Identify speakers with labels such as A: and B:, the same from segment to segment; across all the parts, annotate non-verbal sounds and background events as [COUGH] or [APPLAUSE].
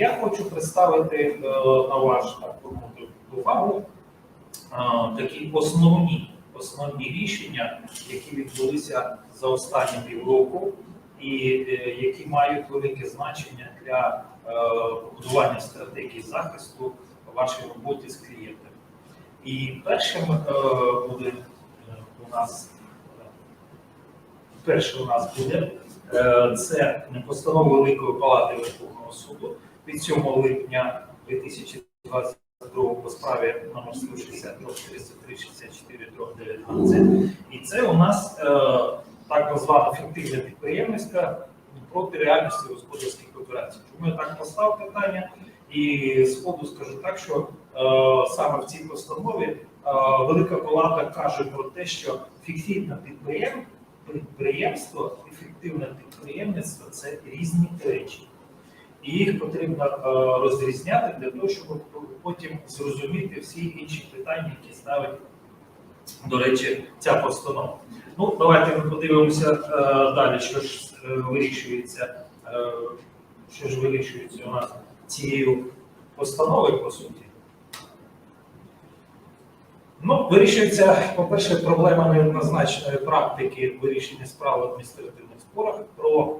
A: Я хочу представити е, на ваш ну, увагу е, такі основні, основні рішення, які відбулися за останні півроку, і е, які мають велике значення для побудування стратегії захисту вашій роботі з клієнтами. І першим буде у нас перше у нас буде це постанова Великої Палати Верховного суду від 7 липня 2022 по справі номер 160 33 64 19. І це у нас е, так звана фіктивна підприємницька проти реальності господарських операцій. Чому я так поставив питання? І сходу скажу так, що е, саме в цій постанові е, Велика Палата каже про те, що фіктивне підприєм, підприємство і фіктивне підприємництво це різні речі. І їх потрібно е, розрізняти для того, щоб потім зрозуміти всі інші питання, які ставить, до речі, ця постанова. Ну, давайте ми подивимося е, далі, що ж е, вирішується, що ж вирішується у нас цією постановою, по суті. Ну, вирішується, по-перше, проблема неоднозначної практики вирішення справ в адміністративних спорах про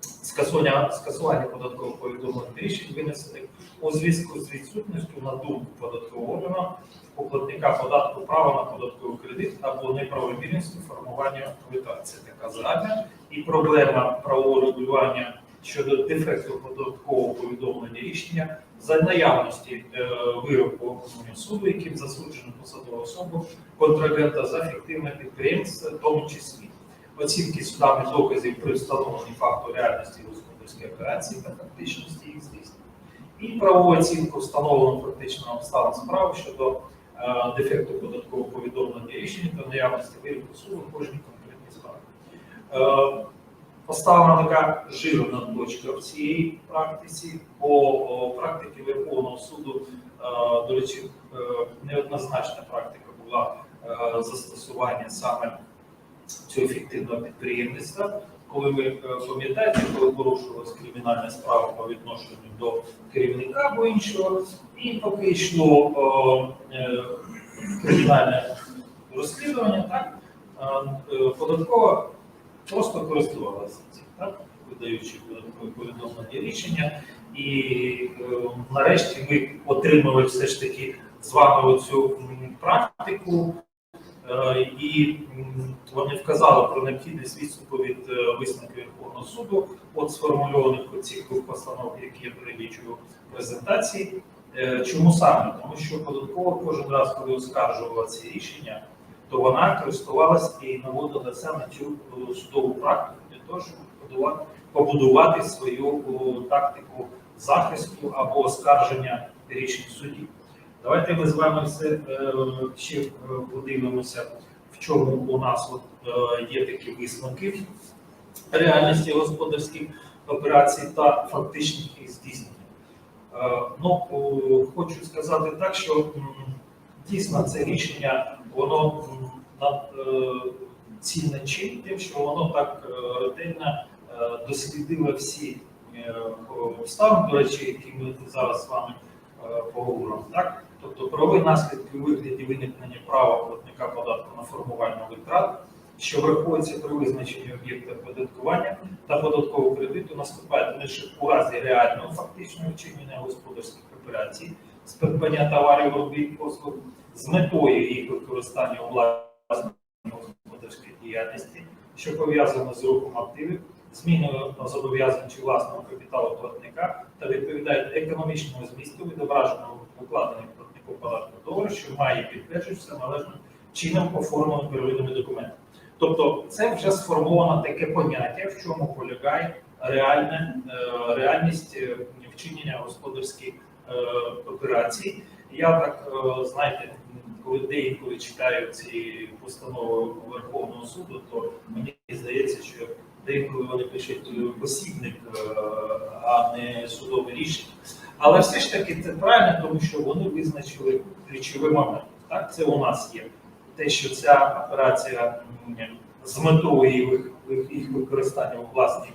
A: скасування, скасування податкових повідомлень рішень, винесених у зв'язку з відсутністю на думку податкового органу у податку права на податковий кредит або неправомірністю формування. Це така загальна і проблема правового регулювання щодо дефекту податкового повідомлення рішення за наявності е, вироку суду, яким засуджено посадову особу контрагента за фіктивне підприємство, в тому числі оцінки судами доказів при встановленні факту реальності господарської операції та фактичності їх здійснення. І правову оцінку встановленого фактичного обставин справи щодо е, дефекту податкового повідомлення рішення та наявності вироку суду в кожній конкретній справі. Е, Поставлена така жирна точка в цій практиці, бо практики Верховного суду, е, до речі, е, неоднозначна практика була е, застосування саме цього ефективного підприємництва. Коли ви е, пам'ятаєте, коли порушувалась кримінальна справа по відношенню до керівника або іншого, і поки йшло е, е, кримінальне розслідування, так податкова просто користувалася цим, так видаючи додаткові повідомлення рішення, і нарешті ми отримали все ж таки з вами оцю практику. Е, І вони вказали про необхідність відступу від е, висновків Верховного суду, от сформульованих у цих двох постанов, які я перелічую в презентації. Е, Чому саме? Тому що податкова кожен раз, коли оскаржувала ці рішення, то вона користувалася і наводила саме цю судову практику для того, щоб побудувати свою тактику захисту або оскарження рішень судів. Давайте ми з вами все е, ще е, подивимося, в чому у нас от, е, є такі висновки реальності господарських операцій та фактичних їх здійснення. Е, Ну, хочу сказати так, що дійсно це рішення, воно цінне чим, тим, що воно так ретельно дослідило всі обставини, до речі, які ми зараз з вами поговоримо. Тобто правові наслідки у вигляді виникнення права платника податку на формування витрат, що враховується при визначенні об'єкта оподаткування та податкового кредиту, наступають лише у разі реального фактичного вчинення господарських операцій з придбання товарів робіт послуг з метою їх використання у власній господарській діяльності, що пов'язано з рухом активів, зміною зобов'язань чи власного капіталу платника та відповідають економічному змісту відображеного в укладенні платнику податку договору, що має підтверджуватися належним чином оформленим первинними документами. Тобто це вже сформовано таке поняття, в чому полягає реальне, е, реальність е, вчинення господарських е, операцій. Я так, знаєте, коли деяколи читаю ці постанови Верховного суду, то мені здається, що деяколи вони пишуть е, посібник, е, а не судове рішення. Але все ж таки це правильно, тому що вони визначили ключовий момент. Так, це у нас є те, що ця операція з метою їх, використання у власній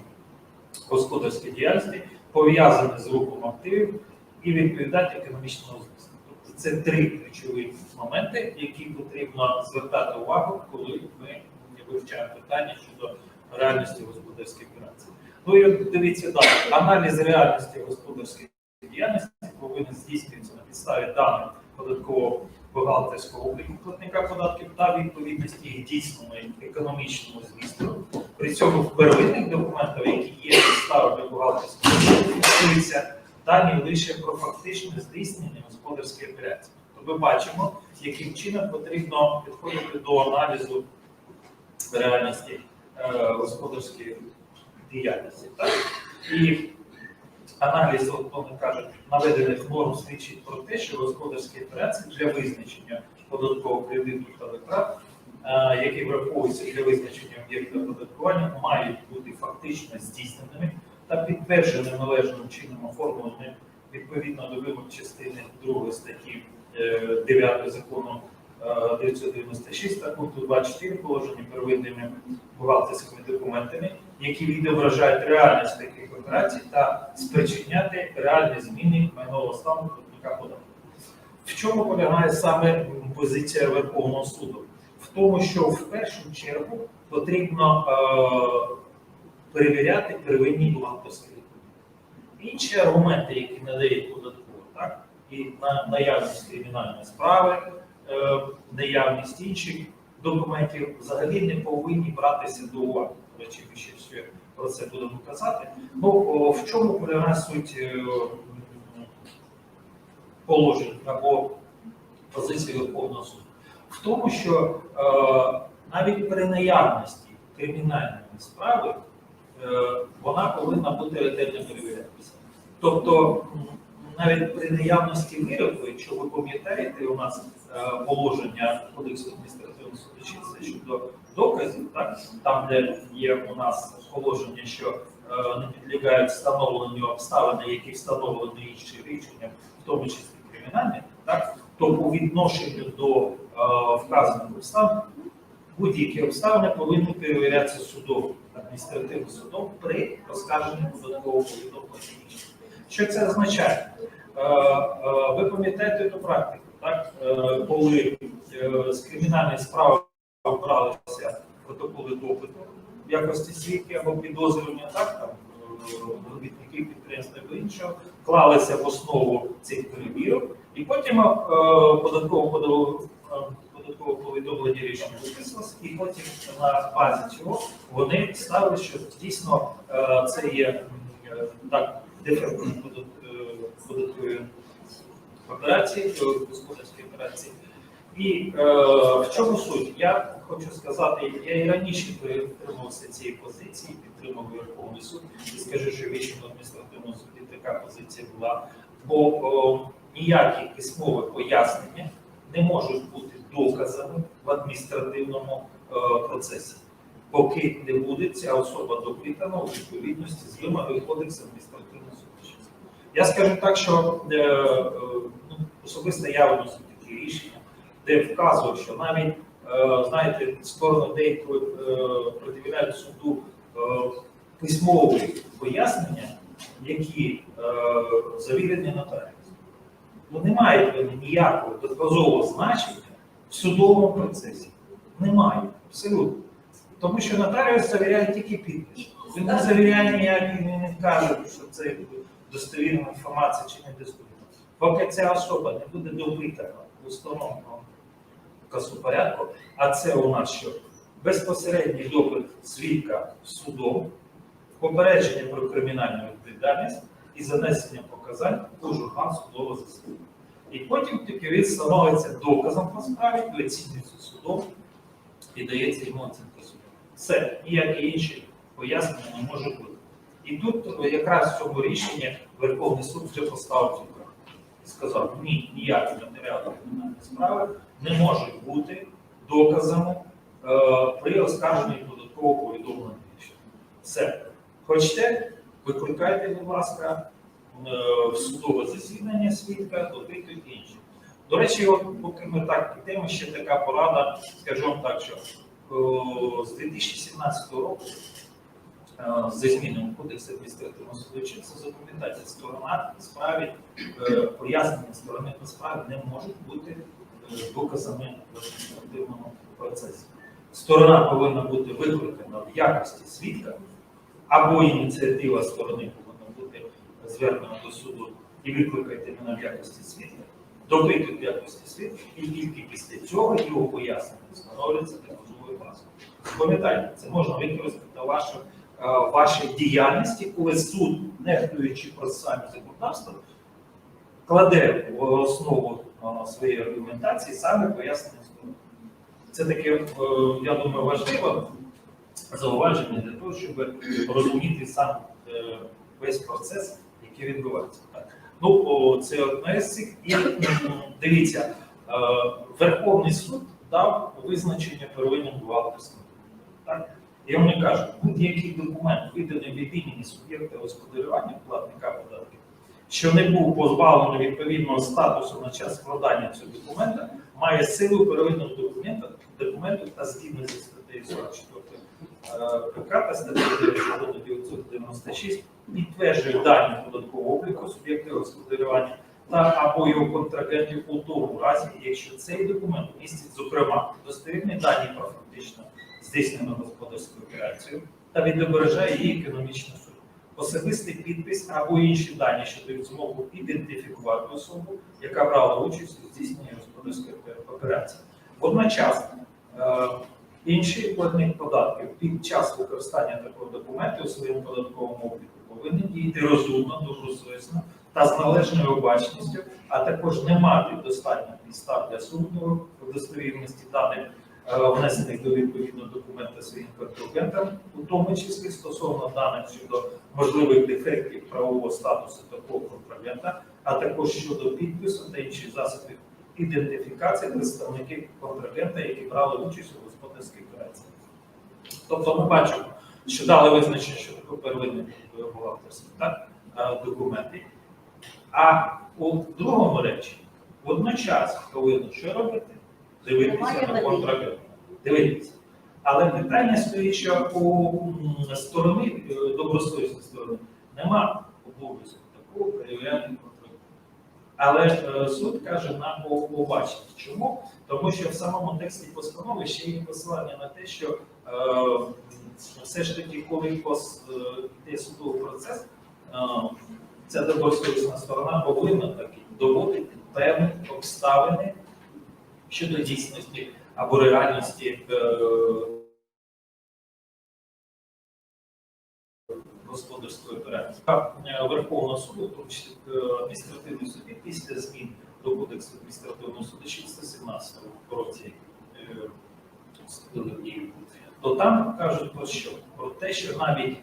A: господарській діяльності пов'язане з рухом активів і відповідати економічному змісту. Тобто це три ключові моменти, які потрібно звертати увагу, коли ми вивчаємо питання щодо реальності господарських операцій. Ну і от дивіться далі. Аналіз реальності господарської діяльності повинен здійснюватися на підставі даних податкового бухгалтерського обліку платника податків та відповідності їх дійсному економічному змісту. При цьому в первинних документах, які є підстави для бухгалтерського фіксуються дані лише про фактичне здійснення господарської операції. Тобто ми бачимо, яким чином потрібно підходити до аналізу реальності господарської діяльності. Так? І аналіз, от вони кажуть, наведених норм свідчить про те, що господарські операції для визначення податкового кредиту та витрат, е, які враховуються для визначення об'єкта оподаткування, мають бути фактично здійсненими та підтвердженими належним чином оформленими відповідно до вимог частини 2 статті е, 9 закону е, 996 та пункту 24 положення первинними бухгалтерськими документами, які відображають реальність таких операцій та спричиняти реальні зміни майнового стану платника податку. В чому полягає саме позиція Верховного суду? В тому, що в першу чергу потрібно е, перевіряти первинні бухгалтерські документи. Інші аргументи, які надають податково, так, і на наявність кримінальної справи, наявність інших документів взагалі не повинні братися до уваги. До речі, ми ще про це будемо казати. Ну, в чому полягає суть е, положень або позиції Верховного суду? В тому, що е, навіть при наявності кримінальної справи е, вона повинна бути ретельно перевірятися. Тобто, навіть при наявності вироку, якщо ви пам'ятаєте, у нас е, положення Кодексу адміністративного судочинства щодо доказів, так там, де є у нас положення, що е, не підлягають встановленню обставини, які встановлені інші рішенням, в тому числі кримінальні, так то по відношенню до е, вказаних обставин будь-які обставини повинні перевірятися судом, адміністративним судом при оскарженні податкового повідомлення. Що це означає? Е, е, Ви пам'ятаєте ту практику, так? Е, коли з кримінальної справи обралися протоколи допиту в якості свідків або підозрювання, так? Там робітники підприємства або іншого, клалися в основу цих перевірок, і потім податково податкове повідомлення рішення виписалося, і потім на базі цього вони ставили, що дійсно це є так дефектні подат- е, податкові операції, е, господарські операції. І е, в чому суть? Я хочу сказати, я і раніше притримувався цієї позиції, підтримав Верховний суд і скажу, що в Вищому адміністративному суді така позиція була, бо о, ніякі письмові пояснення не можуть бути доказами в адміністративному е, процесі, поки не буде ця особа допитана у відповідності з вимогою Кодексу адміністративного судочинства. Я скажу так, що е, е, особисто я виносив такі рішення, де вказував, що навіть е, знаєте, сторону деякої е, суду е, письмові пояснення, які завірені нотаріусом. Ну, не мають вони ніякого доказового значення в судовому процесі. Немає, абсолютно. Тому що нотаріус завіряє тільки підпис. Він не завіряє ніяк, він не каже, що це достовірна інформація чи не достовірна. Поки ця особа не буде допитана в установленому касу порядку, а це у нас що? Безпосередній допит свідка судом, попередження про кримінальну відповідальність і занесення показань у журнал судового засідання. І потім тільки він становиться доказом по справі, і оцінюється судом і дається йому оцінка суду. Все, ніякі інші пояснення не може бути. І тут якраз в цьому рішенні Верховний суд вже поставив цю. І сказав, ні, ніякі матеріали кримінальної справи не можуть бути доказами е, при оскарженні податкового повідомлення. рішення. Все. Хочете, викликайте, будь ласка, е, в судове засідання свідка, допитуйте інші. До речі, от поки ми так йдемо, ще така порада, скажу вам так, що о, з 2017 року зі змінами кодексу адміністративного судочинства за документація сторона справі е, пояснення сторони по справі не можуть бути е, доказами в адміністративному процесі. Сторона повинна бути викликана в якості свідка, або ініціатива сторони повинна бути звернена до суду і викликати мене в якості свідка, допити в якості свідка, і тільки після цього його пояснення встановлюється доказовою базою. Пам'ятайте, це можна використати на вашу, е, вашій діяльності, коли суд, нехтуючи процесуальним законодавством, кладе в основу е, своєї аргументації саме пояснення сторони. Це таке, е, я думаю, важливо зауваження для того, щоб розуміти сам е, весь процес, який відбувається. Ну, це одне з цих. І дивіться, е, Верховний суд дав визначення первинним бухгалтерським. Так? І вони кажуть, будь-який документ, виданий від імені суб'єкта господарювання платника податків, що не був позбавлений відповідного статусу на час складання цього документа, має силу первинного документа, документу та згідно зі статтею 44 е, ПК та статтею 996 підтверджує дані податкового обліку суб'єкта господарювання та або його контрагентів у тому разі, якщо цей документ містить, зокрема, достовірні дані про фактично здійснену господарську операцію та відображає її економічну суть. Особистий підпис або інші дані, що дають змогу ідентифікувати особу, яка брала участь у здійсненні господарської операції. Водночас е, інший платник податків під час використання такого документу у своєму податковому обліку повинен діяти розумно, добросовісно та з належною обачністю, а також не мати достатньо підстав для в достовірності даних внесених до відповідного документа своїм контрагентам, у тому числі стосовно даних щодо можливих дефектів правового статусу такого контрагента, а також щодо підпису та інших засобів ідентифікації представників контрагента, які брали участь у господарській операції. Тобто ми бачимо, що дали визначення, що таке первинний так, е, документи. А у другому речі водночас повинно що робити? Дивитися на контрагент. Дивитися. Але питання стоїть, що у сторони, е, добросовісної сторони, нема обов'язку такого перевіряти контрагент. Але е, суд каже на побачення. Чому? Тому що в самому тексті постанови ще є посилання на те, що е, все ж таки, коли е, йде судовий процес, е, ця добросовісна сторона повинна таки доводити певні обставини щодо дійсності або реальності е, господарської операції. Е, Верховного суду, тому е, адміністративний суді, після змін до Кодексу адміністративного судочинства 17 році то там кажуть про що? Про те, що навіть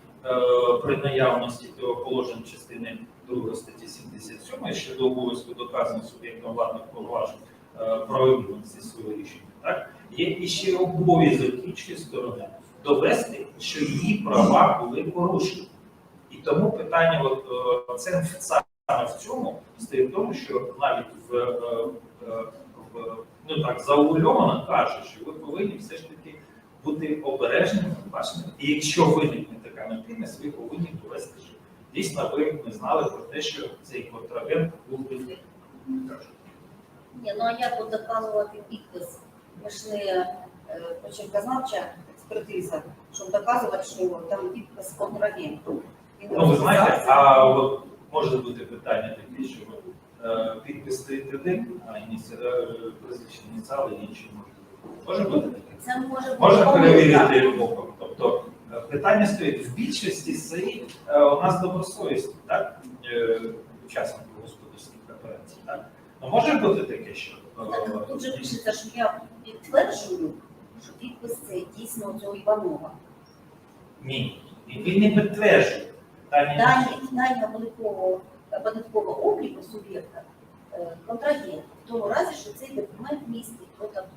A: при наявності положень частини 2 статті 77 щодо обов'язку доказання суб'єктом владних повноважень е, правомірності свого рішення, так є іще обов'язок іншої сторони довести, що її права були порушені. І тому питання, от е, це саме в цьому стоїть в тому, що навіть в, е, в ну так заулювано каже, що ви повинні все ж таки бути обережними, бачними. І якщо виникне така необхідність, ви повинні довести, що дійсно ви не знали про те, що цей контрагент був винний.
B: Ні, ну а як от доказувати підпис? Ми ж не е, почерказнавча експертиза, щоб доказувати, що там підпис контрагенту.
A: Ну, ви знаєте, а от може бути питання таке, що е, підпис стоїть один, а ініціали, прізвище ініціали інші можуть бути. Може бути таке?
B: Це може бути
A: Можна перевірити оком. Тобто е, питання стоїть в більшості е, у нас добросовісні, так? Е, Учасники господарських операцій. Так? Ну може бути таке, що е,
B: Так, тут же пишеться, що я підтверджую, що підпис це дійсно цього Іванова.
A: ні. І він не підтверджує. Питання
B: Дані, дані податкового, податкового обліку суб'єкта е, контрагент, в тому разі, що цей документ містить то та то.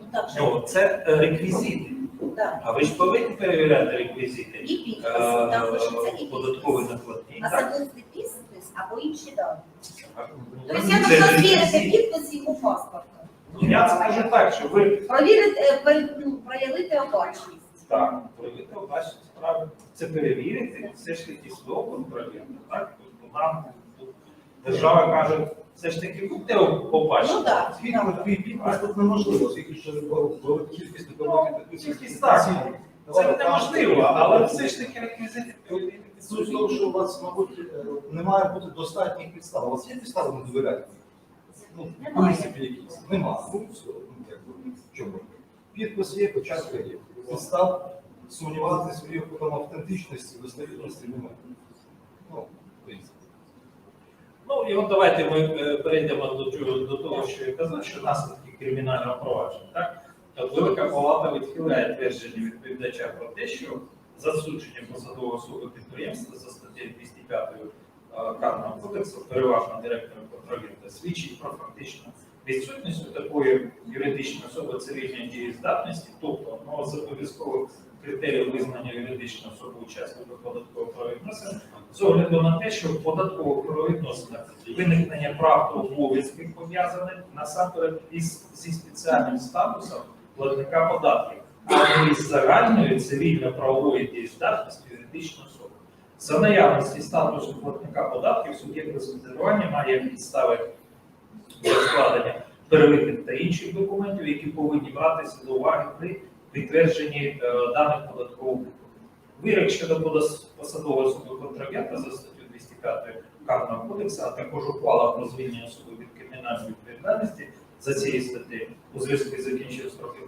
B: Ну так же,
A: Ну, це е, реквізити.
B: так.
A: А ви ж повинні перевіряти реквізити.
B: І підпис,
A: Е,
B: там пишеться і
A: податковий
B: підпис.
A: накладний. Так.
B: Особистий підпис або інші дані. Тобто я должна звірити підпис його паспорта.
A: Ну, я скажу так, що ви
B: Провірити, е, пер- ну, проявити обачність.
A: Так, проявити ваші справи. Це перевірити, все ж таки слово контролюємо. Так? Тобто нам тут держава каже, все ж таки будьте побачити.
B: Ну так,
C: Підпис, твій підпис тут неможливо, оскільки що велика кількість документів.
A: Так, Це неможливо, але все ж таки реквізити перевірити.
C: Суть в тому, що у вас, мабуть, е, не має бути достатніх підстав. У вас є підстави не довіряти? Ну, в принципі, якісь. Немає. Ну, все. Ну, якби, в чому? Підпис є, початка є. Підстав сумніватися в їх там автентичності, достовірності немає. Ну, в принципі.
A: Ну і от давайте ми е, перейдемо до, до того, що я казав, що наслідки кримінального провадження. Так? От Велика Палата відхиляє твердження відповідача про те, що засудження посадової особи підприємства за статтею 205 е, Карного кодексу, переважно директора контролювання, свідчить про фактичну відсутність такої юридичної особи цивільної дієздатності, тобто одного з обов'язкових критеріїв визнання юридичної особи учасника податкового правовідносин з огляду на те, що в податкових правовідносинах виникнення прав та обов'язків пов'язаних насамперед із зі спеціальним статусом платника податків, а не із загальною цивільно-правової дієздатності юридичної особи. За наявності статусу платника податків суб'єкт господарювання має підстави для складення первинних та інших документів, які повинні братися до уваги при підтвердженні е, даних податкових Вирок щодо посадової особи контрагента за статтю 205 Карного кодексу, а також ухвала про звільнення особи від кримінальної відповідальності за цією статтею у зв'язку з закінченням строків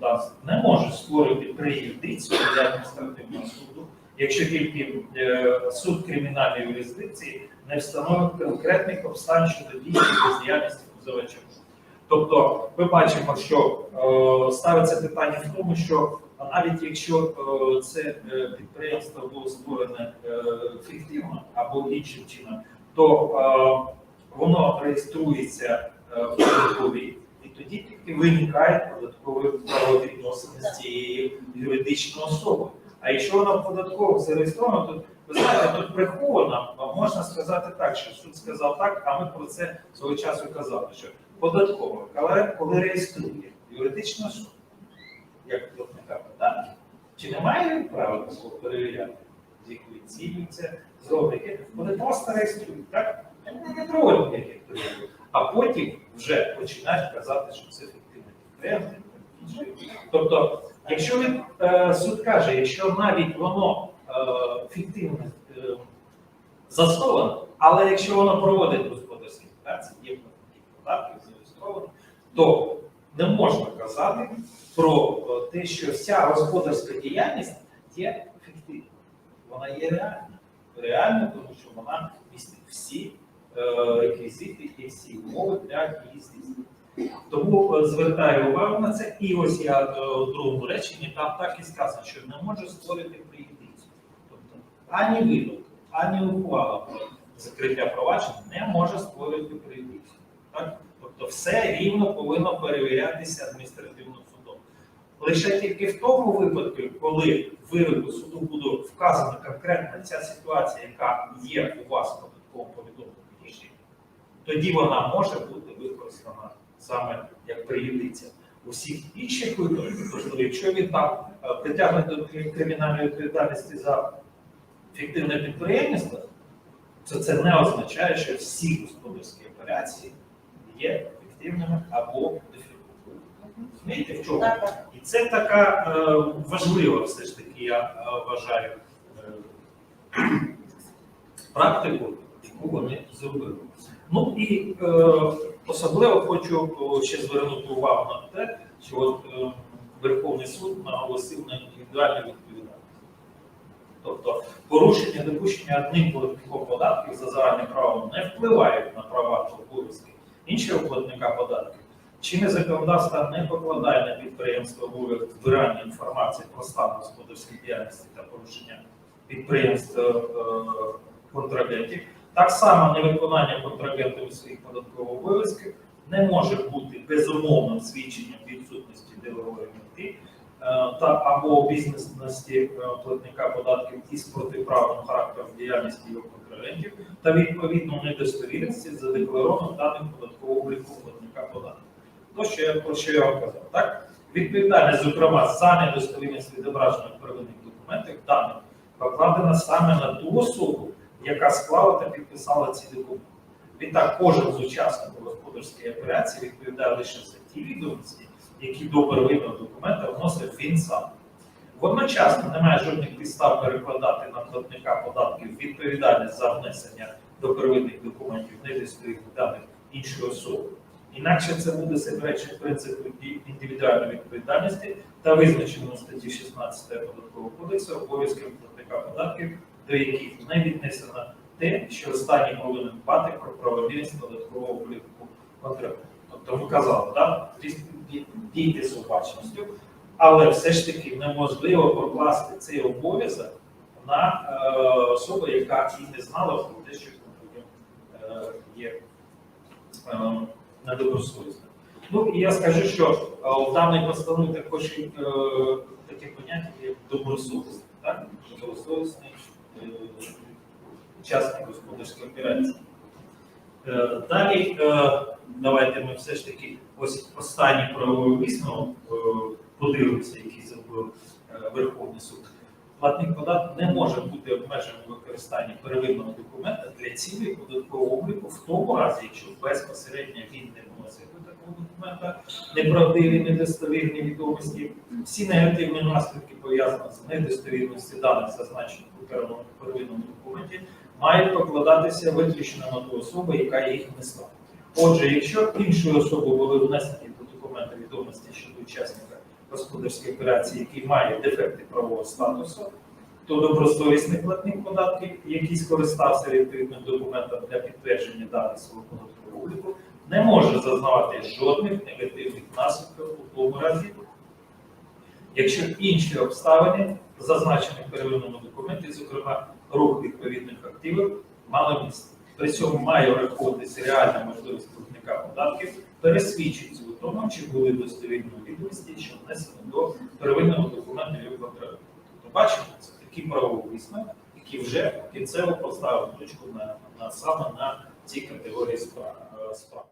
A: не може створити преюдицію для адміністративного суду, якщо тільки е, суд кримінальної юрисдикції не встановить конкретних обставин щодо дії бездіяльності позивача. Тобто ми бачимо, що е, ставиться питання в тому, що навіть якщо е, це е, підприємство було створене е, фіктивно або іншим чином, то е, воно реєструється е, в податковій, і виникають податкові правовідносини з цією юридичною особою. А якщо воно в податкових зареєстровано, то ви знаєте, тут приховано, можна сказати так, що суд сказав так, а ми про це свого часу казали, що податково, коли, коли реєструє юридичну особу, як платника податків, чи немає права перевіряти, з якою цілею це зроблять? Вони просто реєструють, так? Вони не проводять ніяких перевірок. А потім вже починають казати, що це. Тобто, якщо він, е, суд каже, якщо навіть воно е, фіктивне е, засновано, але якщо воно проводить господарські праці, є податків зареєстровані, то не можна казати про те, що вся господарська діяльність є фіктивною. Вона є реальна. Реальна, тому що вона містить всі реквізити і всі умови для її здійснення. Тому е, звертаю увагу на це. І ось я е, у другому реченні там так і сказано, що не може створити приєдницю. Тобто ані винок, ані ухвала про закриття проваджень не може створити приєдницю. Так? Тобто все рівно повинно перевірятися адміністративним судом. Лише тільки в тому випадку, коли в вироку суду буде вказана конкретна ця ситуація, яка є у вас в податковому повідомленні рішенні, тоді вона може бути використана саме як приєдниця. У всіх інших випадках, тобто, якщо він там е, притягнений до кримінальної відповідальності за фіктивне підприємництво, то це не означає, що всі господарські операції є фіктивними або. Розумієте, в чому? І це така е, важлива, все ж таки, я е, вважаю, е, [CLEARS THROAT] практику, яку вони зробили. Ну і е, особливо хочу ще звернути увагу на те, що от, е, Верховний суд наголосив на індивідуальну відповідальність. Тобто порушення допущення одним платником податків за загальним правом не впливають на права та обов'язки іншого платника податків. Чинне законодавство не покладає на підприємство обов'язок збирання інформації про стан господарської діяльності та порушення підприємств е, контрагентів. Так само невиконання контрагентами своїх податкових обов'язків не може бути безумовним свідченням відсутності ділової мети е, та або обізнаності е, платника податків із протиправним характером діяльності його контрагентів та відповідно недостовірності задекларованих даних податкового обліку платника податків. То, що я про що я вам казав, так? Відповідальність, зокрема, за недостовірність відображених первинних документах даних покладена саме на ту особу, яка склала та підписала ці документи. Відтак, кожен з учасників господарської операції відповідає лише за ті відомості, які до первинного документа вносив він сам. Одночасно немає жодних підстав перекладати на платника податків відповідальність за внесення до первинних документів недостовірних даних іншої особи. Інакше це буде суперечити принципу індивідуальної відповідальності та визначеному статті 16 податкового кодексу обов'язків платника податків, до яких не віднесено те, що останній повинен дбати про правомірність податкового обліку контракту. Тобто ми казали, да? ді- дійте з обачністю, але все ж таки неможливо покласти цей обов'язок на е, особу, яка і не знала про те, що е, є е, недобросовісним. Ну і я скажу, що е, в даній постанові також е, таке поняття як добросовісний, так? Добросовісний учасник господарської операції. Е, Далі е, давайте ми все ж таки ось останній правовий висновок е, подивимося, який зробив Верховний суд. Платник податку не може бути обмеженим у використанні первинного документа для цілей податкового обліку в тому разі, якщо безпосередньо він не вносить до такого документа неправдиві, недостовірні відомості. Всі негативні наслідки пов'язані з недостовірністю даних, зазначених у первинному документі, мають покладатися виключно на ту особу, яка їх внесла. Отже, якщо іншою особою були внесені до документа відомості щодо учасника господарської операції, який має дефекти правового статусу, то добросовісний платник податків, який скористався відповідним документом для підтвердження даних свого податкового обліку, не може зазнавати жодних негативних наслідків у тому разі, якщо інші обставини, зазначені в первинному документі, зокрема рух відповідних активів, мали місце. При цьому має враховуватися реальна можливість платника податків пересвідчитися у тому, чи були достовірні відомості, що внесено до первинного документу потреб. Тобто бачимо, це правовий висновок, який вже кінцево поставив точку на, на саме на цій категорії справ. справ.